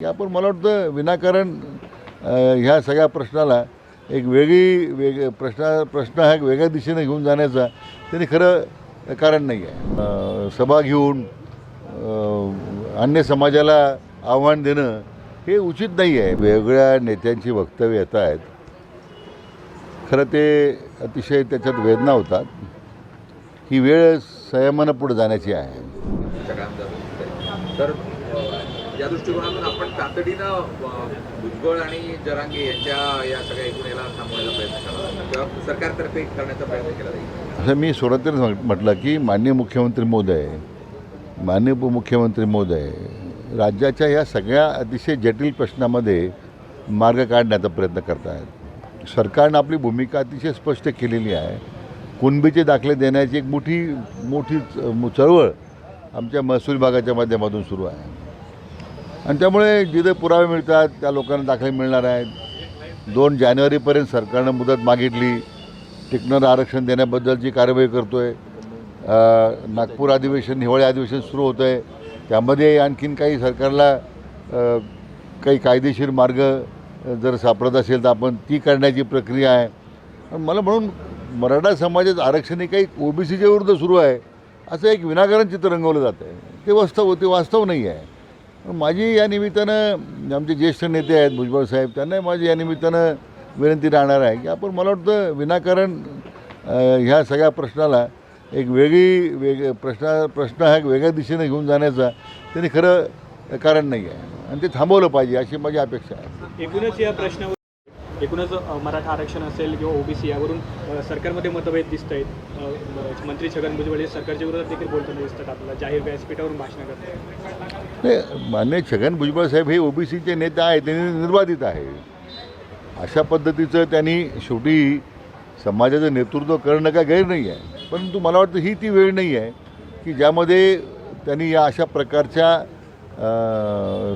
की आपण मला वाटतं विनाकारण ह्या सगळ्या प्रश्नाला एक वेगळी वेग प्रश्न प्रश्न हा एक वेगळ्या दिशेने घेऊन जाण्याचा त्यांनी खरं कारण नाही आहे. सभा घेऊन अन्य समाजाला आव्हान देणं हे उचित नाही आहे. वेगळ्या नेत्यांची वक्तव्य येत आहेत. खरं ते अतिशय त्याच्यात वेदना होतात. ही वेळ संयमानं पुढे जाण्याची आहे सगळ्या आमदार तर अ, या दृष्टिकोनातून आपण तातडीनं भुजबळ आणि जरांगे यांच्या या सगळ्या एकूण याला थांबवायचा प्रयत्न करावा किंवा सरकारतर्फे करण्याचा प्रयत्न केला जाईल. असं मी सुरुवातीला म्हटलं की माननीय मुख्यमंत्री मोदय माननीय उपमुख्यमंत्री मोदय राज्याच्या या सगळ्या अतिशय जटिल प्रश्नामध्ये मार्ग काढण्याचा प्रयत्न करत आहेत सरकारनं आपली भूमिका अतिशय स्पष्ट केलेली आहे. कुणबीचे दाखले देण्याची एक मोठी मोठी चळवळ आमच्या महसूल विभागाच्या माध्यमातून सुरू आहे. आणि त्यामुळे जिथे पुरावे मिळतात त्या लोकांना दाखले मिळणार आहेत. दोन जानेवारीपर्यंत सरकारनं मुदत मागितली. टिकणारं आरक्षण देण्याबद्दलची कार्यवाही करतो आहे नागपूर अधिवेशन हिवाळी अधिवेशन सुरू होतं आहे त्यामध्ये आणखीन काही सरकारला काही कायदेशीर मार्ग जर सापडत असेल तर आपण ती करण्याची प्रक्रिया आहे. मला म्हणून मराठा समाजाचं आरक्षण हे काही ओबीसीच्या विरुद्ध सुरू आहे असं एक विनाकारण चित्र रंगवलं जातं आहे ते वास्तव ते वास्तव नाही आहे. माझी या निमित्तानं आमचे ज्येष्ठ नेते आहेत भुजबळ साहेब त्यांना माझी या निमित्तानं विनंती राहणार आहे की आपण मला वाटतं विनाकारण ह्या सगळ्या प्रश्नाला एक वेगळी वेग प्रश्न प्रश्न हा एक वेगळ्या दिशेने घेऊन जाण्याचा त्यांनी खरं कारण नाही आहे. आणि ते थांबवलं पाहिजे अशी माझी अपेक्षा आहे. एकूणच या प्रश्नावर एकूणच मराठा आरक्षण असेल किंवा ओबीसी यावरून सरकारमध्ये मतभेद दिसत आहेत मंत्री छगन भुजबळ हे सरकारच्या विरोधात देखील बोलताना दिसतात आपल्याला जाहीर व्यासपीठावरून भाषण करतात नाही मान्य छगन भुजबळ साहेब हे ओबीसीचे नेता आहेत त्यांनी निर्बाधित आहे. अशा पद्धतीचं त्यांनी शेवटी समाजाचं नेतृत्व करणं काय गैर नाही आहे. परंतु मला वाटतं ही ती वेळ नाही आहे की ज्यामध्ये त्यांनी या अशा प्रकारच्या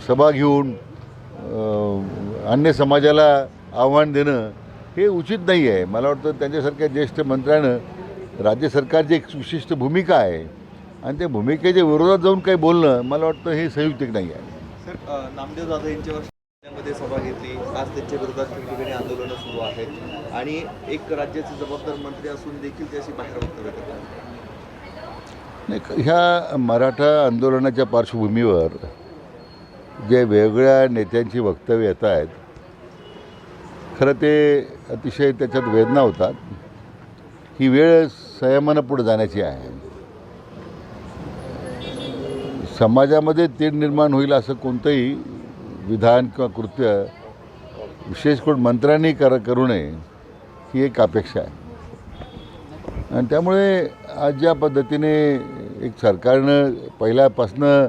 सभा घेऊन अन्य समाजाला आव्हान देणं हे उचित नाही आहे. मला वाटतं त्यांच्यासारख्या ज्येष्ठ मंत्र्यानं राज्य सरकारची एक विशिष्ट भूमिका आहे. आणि त्या भूमिकेच्या विरोधात जाऊन काही बोलणं मला वाटतं हे संयुक्तिक नाही आहे. सर नामदेव जाधव यांच्यावर मध्ये सभा घेतली. आज त्यांच्या विरोधात ठिकठिकाणी आंदोलनं सुरू आहेत. आणि एक राज्याचे जबाबदार मंत्री असून देखील ते अशी बाहेर वक्तव्य करतात. नाही ह्या मराठा आंदोलनाच्या पार्श्वभूमीवर जे वेगळ्या नेत्यांची वक्तव्य येत आहेत खरं ते अतिशय त्याच्यात वेदना होतात. ही वेळ संयमानं पुढे जाण्याची आहे. समाजामध्ये तेढ निर्माण होईल असं कोणतंही विधान किंवा कृत्य विशेष करून मंत्र्यांनी कर करू नये ही एक अपेक्षा आहे. आणि त्यामुळे आज ज्या पद्धतीने एक सरकारनं पहिल्यापासनं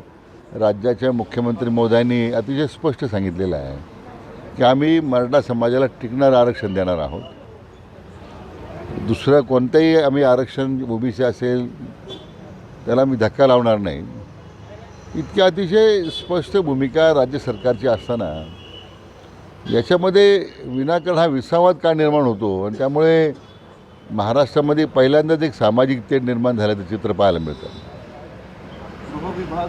राज्याच्या मुख्यमंत्री मोदयांनी अतिशय स्पष्ट सांगितलेलं आहे. की आम्ही मराठा समाजाला टिकणारं आरक्षण देणार आहोत. दुसरं कोणतंही आम्ही आरक्षण ओबीसी असेल त्याला मी धक्का लावणार नाही. इतकी अतिशय स्पष्ट भूमिका राज्य सरकारची असताना याच्यामध्ये विनाकारण हा विसावाद का निर्माण होतो? आणि त्यामुळे महाराष्ट्रामध्ये पहिल्यांदाच एक सामाजिक तेढ निर्माण झाल्याचं चित्र पाहायला मिळतं. गृहविभाग